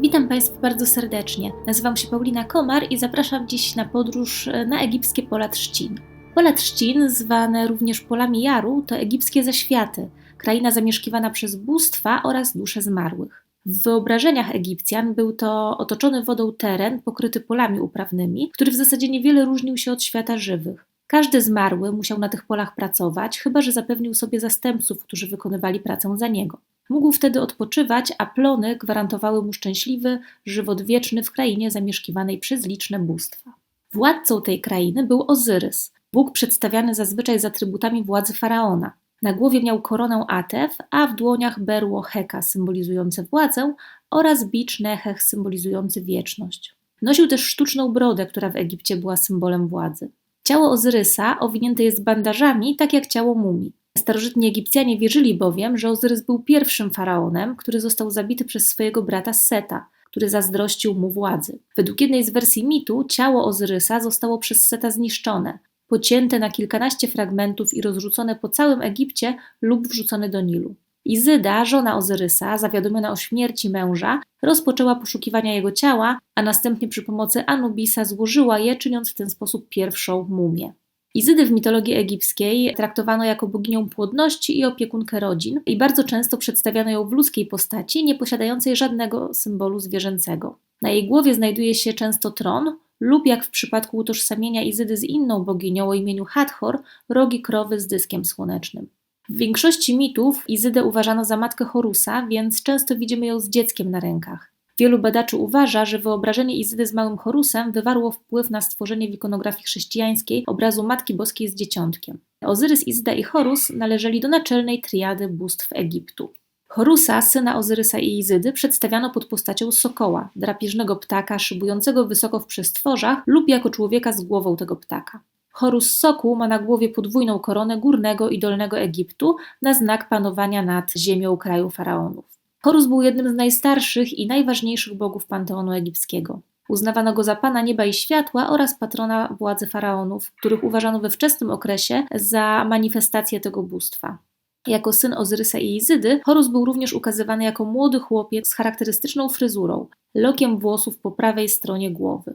Witam Państwa bardzo serdecznie. Nazywam się Paulina Komar i zapraszam dziś na podróż e, na egipskie pola trzcin. Pola trzcin, zwane również polami Jaru, to egipskie zaświaty, kraina zamieszkiwana przez bóstwa oraz dusze zmarłych. W wyobrażeniach Egipcjan był to otoczony wodą teren pokryty polami uprawnymi, który w zasadzie niewiele różnił się od świata żywych. Każdy zmarły musiał na tych polach pracować, chyba że zapewnił sobie zastępców, którzy wykonywali pracę za niego. Mógł wtedy odpoczywać, a plony gwarantowały mu szczęśliwy żywot wieczny w krainie zamieszkiwanej przez liczne bóstwa. Władcą tej krainy był Ozyrys, bóg przedstawiany zazwyczaj z atrybutami władzy faraona. Na głowie miał koronę Atef, a w dłoniach berło Heka symbolizujące władzę oraz bicz Nechech symbolizujący wieczność. Nosił też sztuczną brodę, która w Egipcie była symbolem władzy. Ciało Ozyrysa owinięte jest bandażami, tak jak ciało mumii. Starożytni Egipcjanie wierzyli bowiem, że Ozyrys był pierwszym faraonem, który został zabity przez swojego brata Seta, który zazdrościł mu władzy. Według jednej z wersji mitu ciało Ozyrysa zostało przez Seta zniszczone, pocięte na kilkanaście fragmentów i rozrzucone po całym Egipcie lub wrzucone do Nilu. Izyda, żona Ozyrysa, zawiadomiona o śmierci męża, rozpoczęła poszukiwania jego ciała, a następnie przy pomocy Anubisa złożyła je, czyniąc w ten sposób pierwszą mumię. Izydy w mitologii egipskiej traktowano jako boginią płodności i opiekunkę rodzin i bardzo często przedstawiano ją w ludzkiej postaci, nie posiadającej żadnego symbolu zwierzęcego. Na jej głowie znajduje się często tron lub jak w przypadku utożsamienia Izydy z inną boginią o imieniu Hathor, rogi krowy z dyskiem słonecznym. W większości mitów Izydę uważano za matkę Horusa, więc często widzimy ją z dzieckiem na rękach. Wielu badaczy uważa, że wyobrażenie Izydy z małym Horusem wywarło wpływ na stworzenie w ikonografii chrześcijańskiej obrazu Matki Boskiej z dzieciątkiem. Ozyrys, Izyda i Horus należeli do naczelnej triady bóstw Egiptu. Horusa, syna Ozyrysa i Izydy, przedstawiano pod postacią sokoła, drapieżnego ptaka szybującego wysoko w przestworzach lub jako człowieka z głową tego ptaka. Horus Sokół ma na głowie podwójną koronę górnego i dolnego Egiptu na znak panowania nad ziemią kraju faraonów. Horus był jednym z najstarszych i najważniejszych bogów panteonu egipskiego. Uznawano go za pana nieba i światła oraz patrona władzy faraonów, których uważano we wczesnym okresie za manifestację tego bóstwa. Jako syn Ozyrysa i Izydy, Horus był również ukazywany jako młody chłopiec z charakterystyczną fryzurą, lokiem włosów po prawej stronie głowy.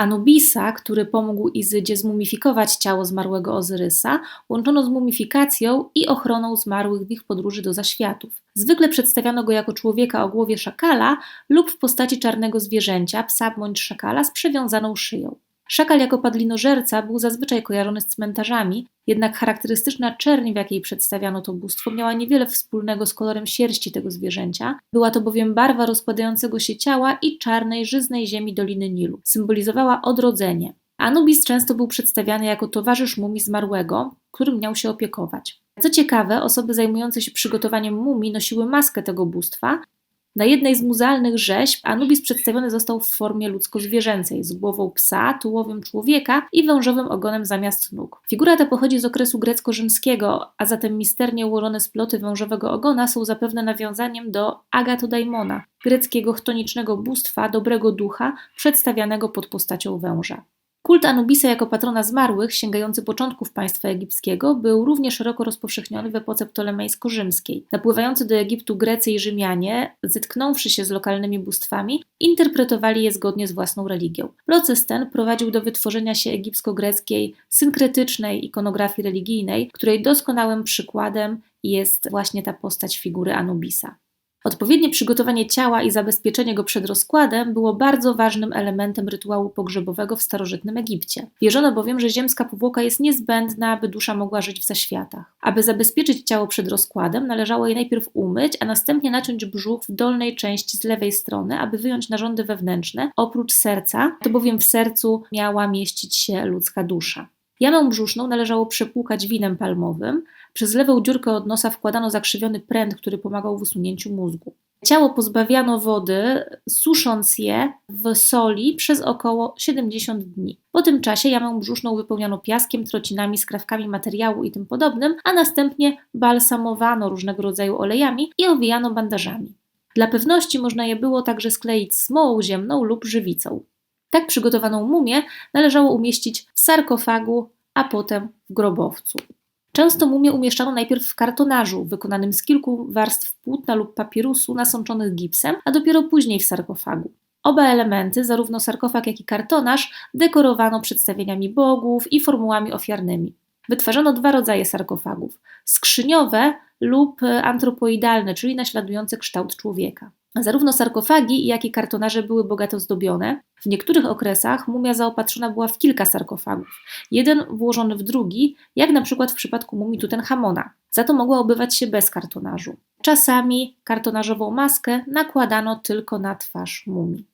Anubisa, który pomógł Izydzie zmumifikować ciało zmarłego Ozyrysa, łączono z mumifikacją i ochroną zmarłych w ich podróży do zaświatów. Zwykle przedstawiano go jako człowieka o głowie szakala lub w postaci czarnego zwierzęcia, psa bądź szakala z przewiązaną szyją. Szakal jako padlinożerca był zazwyczaj kojarzony z cmentarzami, jednak charakterystyczna czerń, w jakiej przedstawiano to bóstwo, miała niewiele wspólnego z kolorem sierści tego zwierzęcia. Była to bowiem barwa rozkładającego się ciała i czarnej, żyznej ziemi Doliny Nilu. Symbolizowała odrodzenie. Anubis często był przedstawiany jako towarzysz mumii zmarłego, którym miał się opiekować. Co ciekawe, osoby zajmujące się przygotowaniem mumii nosiły maskę tego bóstwa, na jednej z muzealnych rzeźb Anubis przedstawiony został w formie ludzko-zwierzęcej, z głową psa, tułowiem człowieka i wężowym ogonem zamiast nóg. Figura ta pochodzi z okresu grecko-rzymskiego, a zatem misternie ułożone sploty wężowego ogona są zapewne nawiązaniem do Agatodaimona, greckiego chtonicznego bóstwa, dobrego ducha, przedstawianego pod postacią węża. Kult Anubisa jako patrona zmarłych, sięgający początków państwa egipskiego, był również szeroko rozpowszechniony w epoce ptolemejsko-rzymskiej. Napływający do Egiptu Grecy i Rzymianie, zetknąwszy się z lokalnymi bóstwami, interpretowali je zgodnie z własną religią. Proces ten prowadził do wytworzenia się egipsko-greckiej, synkretycznej ikonografii religijnej, której doskonałym przykładem jest właśnie ta postać figury Anubisa. Odpowiednie przygotowanie ciała i zabezpieczenie go przed rozkładem było bardzo ważnym elementem rytuału pogrzebowego w starożytnym Egipcie. Wierzono bowiem, że ziemska powłoka jest niezbędna, aby dusza mogła żyć w zaświatach. Aby zabezpieczyć ciało przed rozkładem, należało je najpierw umyć, a następnie naciąć brzuch w dolnej części z lewej strony, aby wyjąć narządy wewnętrzne, oprócz serca, to bowiem w sercu miała mieścić się ludzka dusza. Jamę brzuszną należało przepłukać winem palmowym, przez lewą dziurkę od nosa wkładano zakrzywiony pręt, który pomagał w usunięciu mózgu. Ciało pozbawiano wody, susząc je w soli przez około 70 dni. Po tym czasie jamę brzuszną wypełniano piaskiem, trocinami, skrawkami materiału i tym podobnym, a następnie balsamowano różnego rodzaju olejami i owijano bandażami. Dla pewności można je było także skleić smołą ziemną lub żywicą. Tak przygotowaną mumię należało umieścić w sarkofagu, a potem w grobowcu. Często mumię umieszczano najpierw w kartonażu, wykonanym z kilku warstw płótna lub papirusu nasączonych gipsem, a dopiero później w sarkofagu. Oba elementy, zarówno sarkofag, jak i kartonaż, dekorowano przedstawieniami bogów i formułami ofiarnymi. Wytwarzano dwa rodzaje sarkofagów: skrzyniowe lub antropoidalne, czyli naśladujące kształt człowieka. Zarówno sarkofagi, jak i kartonarze były bogato zdobione. W niektórych okresach mumia zaopatrzona była w kilka sarkofagów, jeden włożony w drugi, jak na przykład w przypadku mumii Tutenchamona. Za to mogła obywać się bez kartonażu. Czasami kartonażową maskę nakładano tylko na twarz mumii.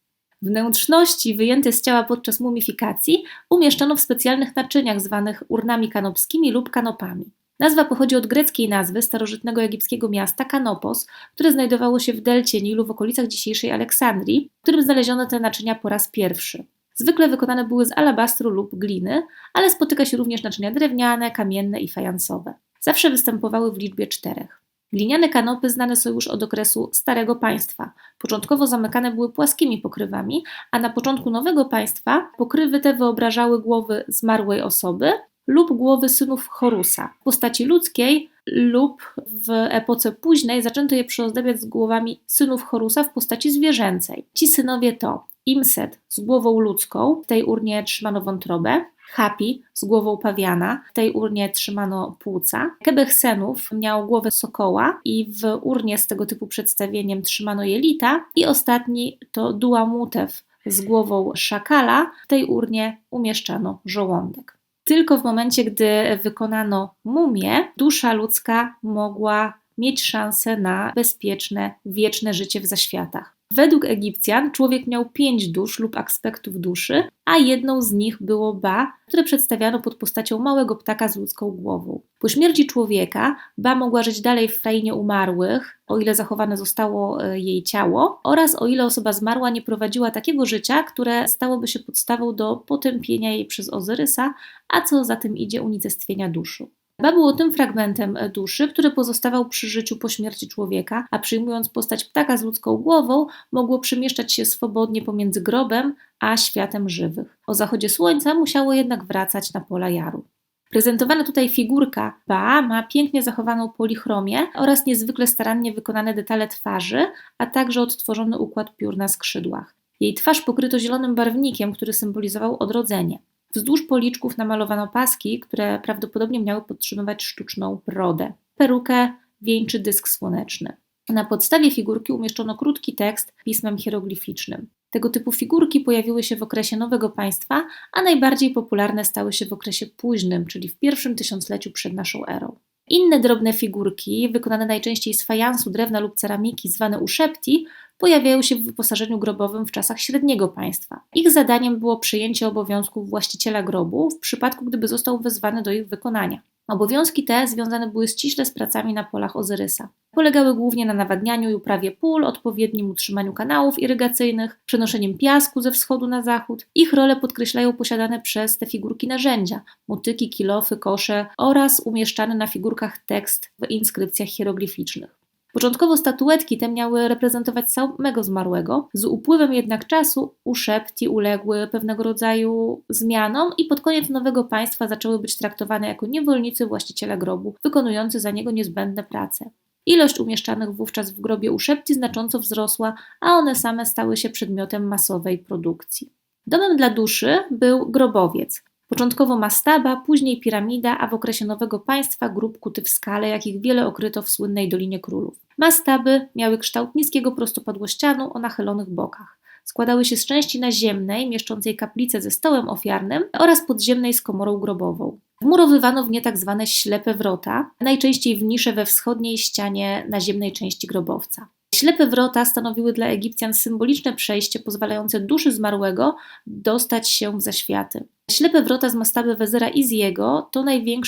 Wnętrzności wyjęte z ciała podczas mumifikacji umieszczano w specjalnych naczyniach zwanych urnami kanopskimi lub kanopami. Nazwa pochodzi od greckiej nazwy starożytnego egipskiego miasta Kanopos, które znajdowało się w delcie Nilu w okolicach dzisiejszej Aleksandrii, w którym znaleziono te naczynia po raz pierwszy. Zwykle wykonane były z alabastru lub gliny, ale spotyka się również naczynia drewniane, kamienne i fajansowe. Zawsze występowały w liczbie czterech. Gliniane kanopy znane są już od okresu Starego Państwa. Początkowo zamykane były płaskimi pokrywami, a na początku nowego państwa pokrywy te wyobrażały głowy zmarłej osoby lub głowy synów Horusa. W postaci ludzkiej lub w epoce późnej zaczęto je przyozdabiać z głowami synów Horusa w postaci zwierzęcej. Ci synowie to Imset z głową ludzką, w tej urnie trzymano wątrobę, Hapi z głową pawiana, w tej urnie trzymano płuca. Kebechsenów miał głowę sokoła i w urnie z tego typu przedstawieniem trzymano jelita. I ostatni to Duamutew z głową szakala, w tej urnie umieszczano żołądek. Tylko w momencie, gdy wykonano mumię, dusza ludzka mogła mieć szansę na bezpieczne, wieczne życie w zaświatach. Według Egipcjan człowiek miał pięć dusz lub aspektów duszy, a jedną z nich było Ba, które przedstawiano pod postacią małego ptaka z ludzką głową. Po śmierci człowieka Ba mogła żyć dalej w krainie umarłych, o ile zachowane zostało e, jej ciało, oraz o ile osoba zmarła nie prowadziła takiego życia, które stałoby się podstawą do potępienia jej przez Ozyrysa, a co za tym idzie unicestwienia duszy. Ba było tym fragmentem duszy, który pozostawał przy życiu po śmierci człowieka, a przyjmując postać ptaka z ludzką głową, mogło przemieszczać się swobodnie pomiędzy grobem a światem żywych. O zachodzie słońca musiało jednak wracać na pola jaru. Prezentowana tutaj figurka Ba ma pięknie zachowaną polichromię oraz niezwykle starannie wykonane detale twarzy, a także odtworzony układ piór na skrzydłach. Jej twarz pokryto zielonym barwnikiem, który symbolizował odrodzenie. Wzdłuż policzków namalowano paski, które prawdopodobnie miały podtrzymywać sztuczną brodę. Perukę wieńczy dysk słoneczny. Na podstawie figurki umieszczono krótki tekst pismem hieroglificznym. Tego typu figurki pojawiły się w okresie Nowego Państwa, a najbardziej popularne stały się w okresie późnym, czyli w pierwszym tysiącleciu przed naszą erą. Inne drobne figurki, wykonane najczęściej z fajansu, drewna lub ceramiki, zwane uszepti, pojawiają się w wyposażeniu grobowym w czasach średniego państwa. Ich zadaniem było przyjęcie obowiązków właściciela grobu w przypadku, gdyby został wezwany do ich wykonania. Obowiązki te związane były ściśle z pracami na polach Ozyrysa. Polegały głównie na nawadnianiu i uprawie pól, odpowiednim utrzymaniu kanałów irygacyjnych, przenoszeniem piasku ze wschodu na zachód. Ich rolę podkreślają posiadane przez te figurki narzędzia motyki, kilofy, kosze oraz umieszczany na figurkach tekst w inskrypcjach hieroglificznych. Początkowo statuetki te miały reprezentować samego zmarłego, z upływem jednak czasu uszepti uległy pewnego rodzaju zmianom i pod koniec nowego państwa zaczęły być traktowane jako niewolnicy właściciela grobu, wykonujący za niego niezbędne prace. Ilość umieszczanych wówczas w grobie uszepci znacząco wzrosła, a one same stały się przedmiotem masowej produkcji. Domem dla duszy był grobowiec, Początkowo mastaba, później piramida, a w okresie Nowego Państwa grób kuty w skale, jakich wiele okryto w słynnej Dolinie Królów. Mastaby miały kształt niskiego prostopadłościanu o nachylonych bokach. Składały się z części naziemnej, mieszczącej kaplicę ze stołem ofiarnym oraz podziemnej z komorą grobową. Wmurowywano w nie tak zwane ślepe wrota, najczęściej w nisze we wschodniej ścianie naziemnej części grobowca. Ślepe wrota stanowiły dla Egipcjan symboliczne przejście pozwalające duszy zmarłego dostać się w zaświaty. Ślepe wrota z mastaby Wezera Iziego to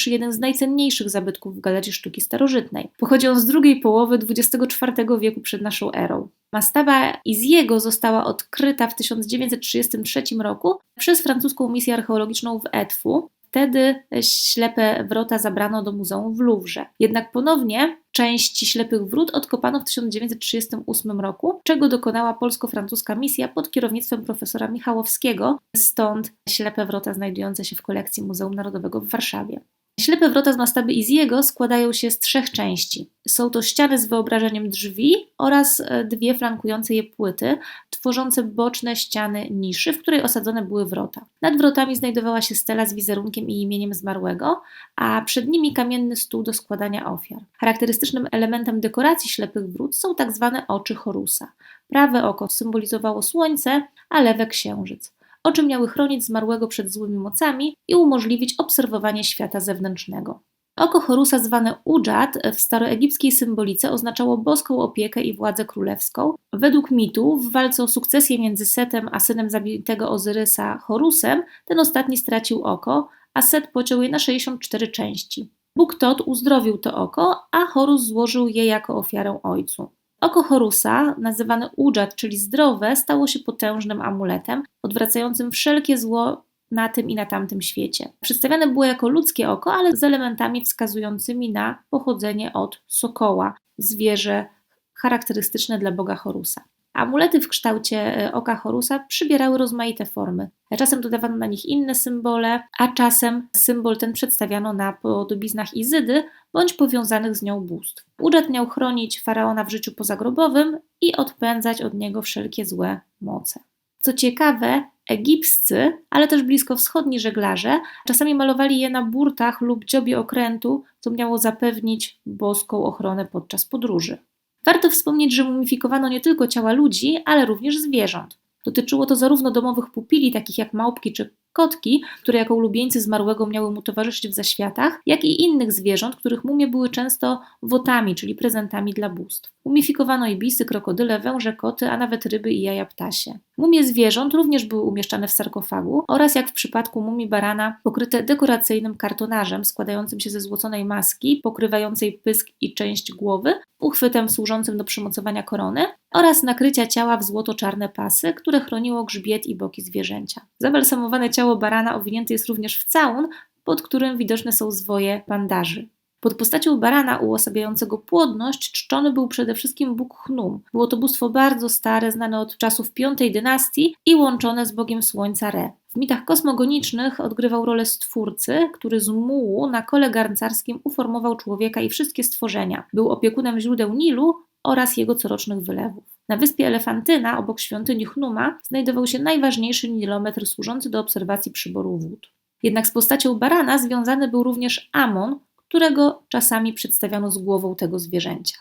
jeden z najcenniejszych zabytków w Galerii Sztuki Starożytnej. Pochodzi on z drugiej połowy XXIV wieku przed naszą erą. Mastaba Iziego została odkryta w 1933 roku przez francuską misję archeologiczną w Edfu. Wtedy ślepe wrota zabrano do muzeum w Louvre. Jednak ponownie części ślepych wrót odkopano w 1938 roku, czego dokonała polsko-francuska misja pod kierownictwem profesora Michałowskiego, stąd ślepe wrota znajdujące się w kolekcji Muzeum Narodowego w Warszawie. Ślepe wrota z Mastaby Iziego składają się z trzech części. Są to ściany z wyobrażeniem drzwi oraz e, dwie flankujące je płyty, tworzące boczne ściany niszy, w której osadzone były wrota. Nad wrotami znajdowała się stela z wizerunkiem i imieniem zmarłego, a przed nimi kamienny stół do składania ofiar. Charakterystycznym elementem dekoracji ślepych wrót są tak zwane oczy Horusa. Prawe oko symbolizowało słońce, a lewe księżyc. Oczy miały chronić zmarłego przed złymi mocami i umożliwić obserwowanie świata zewnętrznego. Oko Horusa zwane Ujad w staroegipskiej symbolice oznaczało boską opiekę i władzę królewską. Według mitu w walce o sukcesję między Setem a synem zabitego Ozyrysa Horusem ten ostatni stracił oko, a Set pociął je na 64 części. Bóg Tot uzdrowił to oko, a Horus złożył je jako ofiarę ojcu. Oko Horusa, nazywane Ujad, czyli zdrowe, stało się potężnym amuletem, odwracającym wszelkie zło na tym i na tamtym świecie. Przedstawiane było jako ludzkie oko, ale z elementami wskazującymi na pochodzenie od sokoła, zwierzę charakterystyczne dla boga Horusa. Amulety w kształcie e, oka Horusa przybierały rozmaite formy. Czasem dodawano na nich inne symbole, a czasem symbol ten przedstawiano na podobiznach Izydy bądź powiązanych z nią bóstw. Udżet miał chronić faraona w życiu pozagrobowym i odpędzać od niego wszelkie złe moce. Co ciekawe, egipscy, ale też bliskowschodni żeglarze czasami malowali je na burtach lub dziobie okrętu, co miało zapewnić boską ochronę podczas podróży. Warto wspomnieć, że mumifikowano nie tylko ciała ludzi, ale również zwierząt. Dotyczyło to zarówno domowych pupili, takich jak małpki czy kotki, które jako ulubieńcy zmarłego miały mu towarzyszyć w zaświatach, jak i innych zwierząt, których mumie były często wotami, czyli prezentami dla bóstw. Mumifikowano ibisy, krokodyle, węże, koty, a nawet ryby i jaja ptasie. Mumie zwierząt również były umieszczane w sarkofagu oraz jak w przypadku mumii barana pokryte dekoracyjnym kartonażem składającym się ze złoconej maski pokrywającej pysk i część głowy, uchwytem służącym do przymocowania korony oraz nakrycia ciała w złoto-czarne pasy, które chroniło grzbiet i boki zwierzęcia. Zabalsamowane ciało barana owinięte jest również w całun, pod którym widoczne są zwoje bandaży. Pod postacią barana uosabiającego płodność czczony był przede wszystkim Bóg Chnum. Było to bóstwo bardzo stare, znane od czasów V dynastii i łączone z Bogiem Słońca Re. W mitach kosmogonicznych odgrywał rolę stwórcy, który z mułu na kole garncarskim uformował człowieka i wszystkie stworzenia. Był opiekunem źródeł Nilu oraz jego corocznych wylewów. Na wyspie Elefantyna, obok świątyni Chnuma, znajdował się najważniejszy nilometr służący do obserwacji przyboru wód. Jednak z postacią barana związany był również Amon, którego czasami przedstawiano z głową tego zwierzęcia.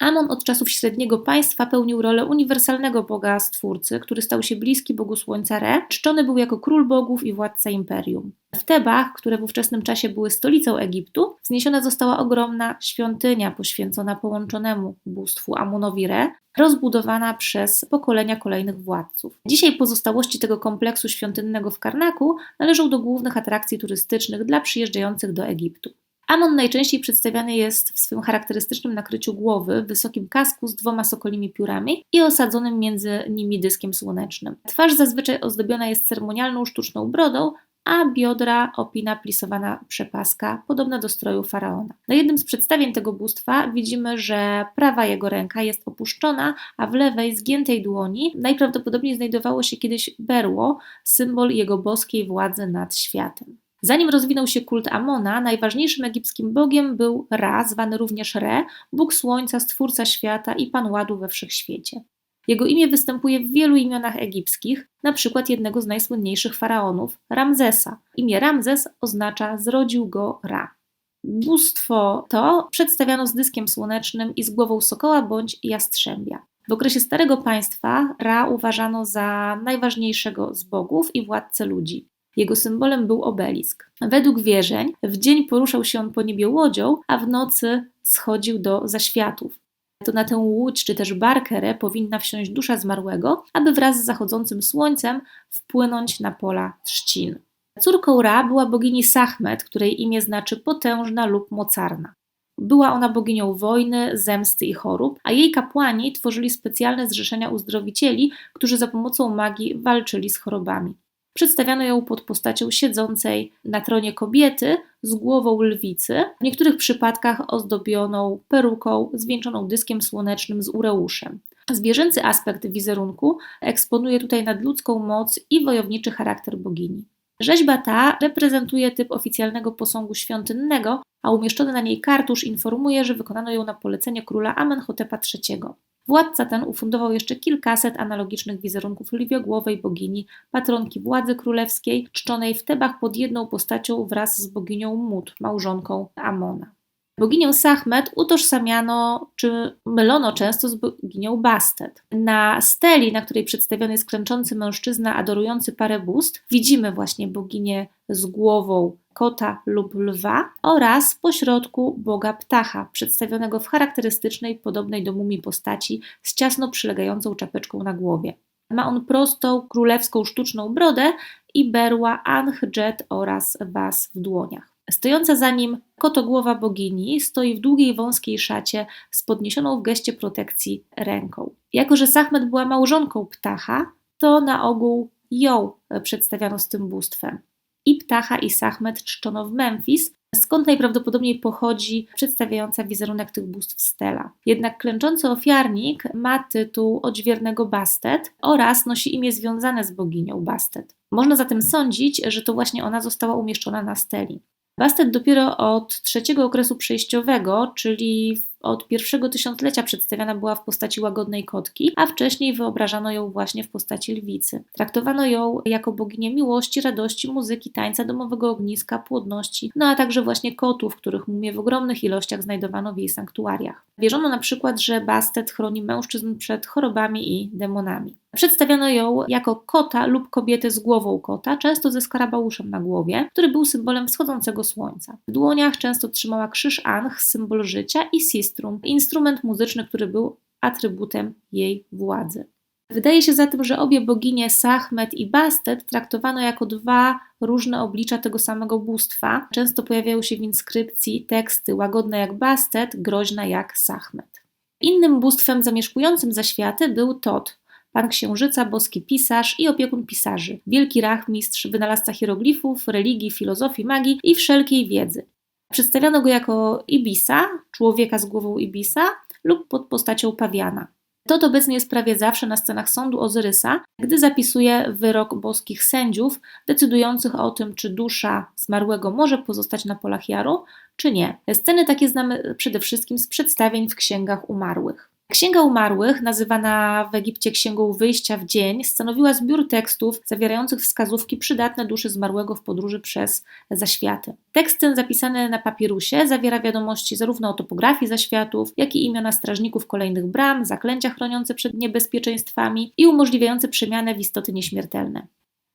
Amon od czasów średniego państwa pełnił rolę uniwersalnego boga stwórcy, który stał się bliski bogu słońca Re. Czczony był jako król bogów i władca imperium. W Tebach, które w ówczesnym czasie były stolicą Egiptu, wzniesiona została ogromna świątynia poświęcona połączonemu bóstwu Amunowi Re, rozbudowana przez pokolenia kolejnych władców. Dzisiaj pozostałości tego kompleksu świątynnego w Karnaku należą do głównych atrakcji turystycznych dla przyjeżdżających do Egiptu. Amon najczęściej przedstawiany jest w swym charakterystycznym nakryciu głowy, wysokim kasku z dwoma sokolimi piórami i osadzonym między nimi dyskiem słonecznym. Twarz zazwyczaj ozdobiona jest ceremonialną sztuczną brodą, a biodra opina plisowana przepaska, podobna do stroju faraona. Na jednym z przedstawień tego bóstwa widzimy, że prawa jego ręka jest opuszczona, a w lewej, zgiętej dłoni najprawdopodobniej znajdowało się kiedyś berło, symbol jego boskiej władzy nad światem. Zanim rozwinął się kult Amona, najważniejszym egipskim bogiem był Ra, zwany również Re, bóg słońca, stwórca świata i pan ładu we wszechświecie. Jego imię występuje w wielu imionach egipskich, na przykład jednego z najsłynniejszych faraonów, Ramzesa. Imię Ramzes oznacza zrodził go Ra. Bóstwo to przedstawiano z dyskiem słonecznym i z głową sokoła bądź jastrzębia. W okresie Starego Państwa Ra uważano za najważniejszego z bogów i władcę ludzi. Jego symbolem był obelisk. Według wierzeń w dzień poruszał się on po niebie łodzią, a w nocy schodził do zaświatów. To na tę łódź czy też barkerę powinna wsiąść dusza zmarłego, aby wraz z zachodzącym słońcem wpłynąć na pola trzcin. Córką Ra była bogini Sachmet, której imię znaczy potężna lub mocarna. Była ona boginią wojny, zemsty i chorób, a jej kapłani tworzyli specjalne zrzeszenia uzdrowicieli, którzy za pomocą magii walczyli z chorobami. Przedstawiano ją pod postacią siedzącej na tronie kobiety z głową lwicy, w niektórych przypadkach ozdobioną peruką zwieńczoną dyskiem słonecznym z ureuszem. Zwierzęcy aspekt wizerunku eksponuje tutaj nadludzką moc i wojowniczy charakter bogini. Rzeźba ta reprezentuje typ oficjalnego posągu świątynnego, a umieszczony na niej kartusz informuje, że wykonano ją na polecenie króla Amenhotepa III. Władca ten ufundował jeszcze kilkaset analogicznych wizerunków lwiogłowej bogini, patronki władzy królewskiej, czczonej w Tebach pod jedną postacią wraz z boginią Mut, małżonką Amona. Boginię Sachmet utożsamiano czy mylono często z boginią Bastet. Na steli, na której przedstawiony jest klęczący mężczyzna adorujący parę bóstw, widzimy właśnie boginię z głową kota lub lwa oraz pośrodku boga ptacha, przedstawionego w charakterystycznej, podobnej do mumii postaci z ciasno przylegającą czapeczką na głowie. Ma on prostą, królewską sztuczną brodę i berła Jet oraz Was w dłoniach. Stojąca za nim kotogłowa bogini stoi w długiej, wąskiej szacie z podniesioną w geście protekcji ręką. Jako, że Sachmet była małżonką ptacha, to na ogół ją przedstawiano z tym bóstwem. I ptacha, i Sachmet czczono w Memphis, skąd najprawdopodobniej pochodzi przedstawiająca wizerunek tych bóstw stela. Jednak klęczący ofiarnik ma tytuł odźwiernego Bastet oraz nosi imię związane z boginią Bastet. Można zatem sądzić, że to właśnie ona została umieszczona na steli. Bastet dopiero od trzeciego okresu przejściowego, czyli od pierwszego tysiąclecia przedstawiana była w postaci łagodnej kotki, a wcześniej wyobrażano ją właśnie w postaci lwicy. Traktowano ją jako boginię miłości, radości, muzyki, tańca, domowego ogniska, płodności, no a także właśnie kotów, których mumie w ogromnych ilościach znajdowano w jej sanktuariach. Wierzono na przykład, że Bastet chroni mężczyzn przed chorobami i demonami. Przedstawiano ją jako kota lub kobietę z głową kota, często ze skarabeuszem na głowie, który był symbolem wschodzącego słońca. W dłoniach często trzymała krzyż Anch, symbol życia, i instrument muzyczny, który był atrybutem jej władzy. Wydaje się zatem, że obie boginie Sachmet i Bastet traktowano jako dwa różne oblicza tego samego bóstwa. Często pojawiają się w inskrypcji teksty łagodne jak Bastet, groźna jak Sachmet. Innym bóstwem zamieszkującym zaświaty był Tot, pan księżyca, boski pisarz i opiekun pisarzy, wielki rachmistrz, wynalazca hieroglifów, religii, filozofii, magii i wszelkiej wiedzy. Przedstawiano go jako Ibisa, człowieka z głową Ibisa, lub pod postacią pawiana. Tot obecnie jest prawie zawsze na scenach sądu Ozyrysa, gdy zapisuje wyrok boskich sędziów, decydujących o tym, czy dusza zmarłego może pozostać na polach jaru, czy nie. Sceny takie znamy przede wszystkim z przedstawień w księgach umarłych. Księga Umarłych, nazywana w Egipcie Księgą Wyjścia w Dzień, stanowiła zbiór tekstów zawierających wskazówki przydatne duszy zmarłego w podróży przez zaświaty. Tekst ten zapisany na papirusie zawiera wiadomości zarówno o topografii zaświatów, jak i imiona strażników kolejnych bram, zaklęcia chroniące przed niebezpieczeństwami i umożliwiające przemianę w istoty nieśmiertelne.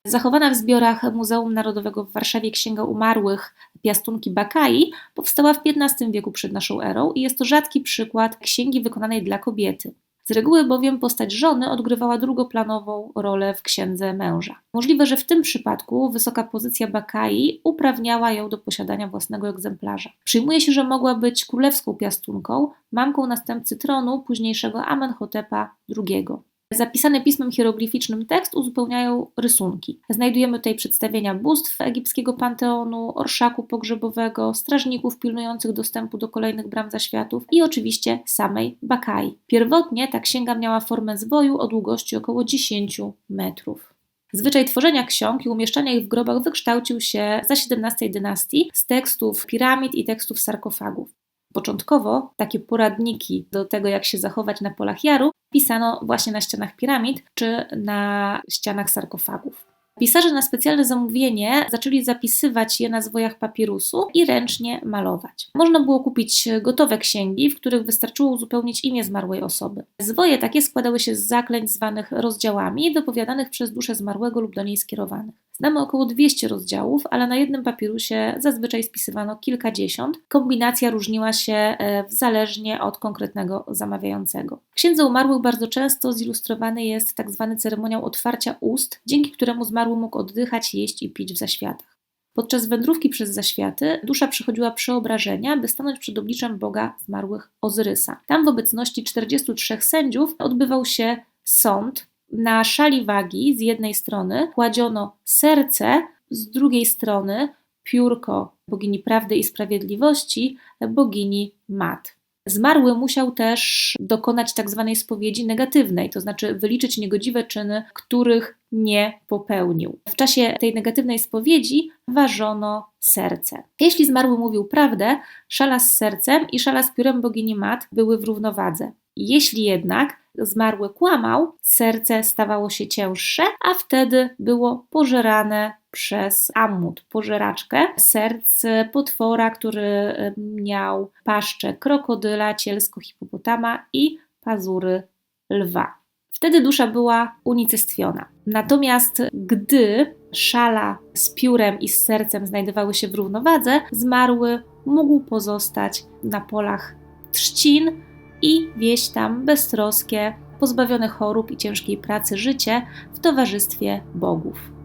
Zachowana w zbiorach Muzeum Narodowego w Warszawie Księga Umarłych piastunki Bakai powstała w XV wieku przed naszą erą i jest to rzadki przykład księgi wykonanej dla kobiety. Z reguły bowiem postać żony odgrywała drugoplanową rolę w księdze męża. Możliwe, że w tym przypadku wysoka pozycja Bakai uprawniała ją do posiadania własnego egzemplarza. Przyjmuje się, że mogła być królewską piastunką, mamką następcy tronu późniejszego Amenhotepa II. Zapisany pismem hieroglificznym tekst uzupełniają rysunki. Znajdujemy tutaj przedstawienia bóstw egipskiego panteonu, orszaku pogrzebowego, strażników pilnujących dostępu do kolejnych bram zaświatów i oczywiście samej Bakai. Pierwotnie ta księga miała formę zwoju o długości około 10 metrów. Zwyczaj tworzenia ksiąg i umieszczania ich w grobach wykształcił się za XVII dynastii z tekstów piramid i tekstów sarkofagów. Początkowo takie poradniki do tego, jak się zachować na polach jaru, pisano właśnie na ścianach piramid czy na ścianach sarkofagów. Pisarze na specjalne zamówienie zaczęli zapisywać je na zwojach papirusu i ręcznie malować. Można było kupić gotowe księgi, w których wystarczyło uzupełnić imię zmarłej osoby. Zwoje takie składały się z zaklęć zwanych rozdziałami, wypowiadanych przez duszę zmarłego lub do niej skierowanych. Znamy około 200 rozdziałów, ale na jednym papirusie zazwyczaj spisywano kilkadziesiąt. Kombinacja różniła się e, zależnie od konkretnego zamawiającego. W Księdze Umarłych bardzo często zilustrowany jest tak zwany ceremoniał otwarcia ust, dzięki któremu zmarły mógł oddychać, jeść i pić w zaświatach. Podczas wędrówki przez zaświaty dusza przychodziła przeobrażenia, by stanąć przed obliczem Boga zmarłych Ozyrysa. Tam w obecności 43 sędziów odbywał się sąd, na szali wagi z jednej strony kładziono serce, z drugiej strony piórko bogini prawdy i sprawiedliwości, bogini Mat. Zmarły musiał też dokonać tak zwanej spowiedzi negatywnej, to znaczy wyliczyć niegodziwe czyny, których nie popełnił. W czasie tej negatywnej spowiedzi ważono serce. Jeśli zmarły mówił prawdę, szala z sercem i szala z piórem bogini Mat były w równowadze. Jeśli jednak zmarły kłamał, serce stawało się cięższe, a wtedy było pożerane przez Ammut, pożeraczkę, serc potwora, który miał paszczę krokodyla, cielsko hipopotama i pazury lwa. Wtedy dusza była unicestwiona. Natomiast gdy szala z piórem i z sercem znajdowały się w równowadze, zmarły mógł pozostać na polach trzcin i wieść tam beztroskie, pozbawione chorób i ciężkiej pracy życie w towarzystwie bogów.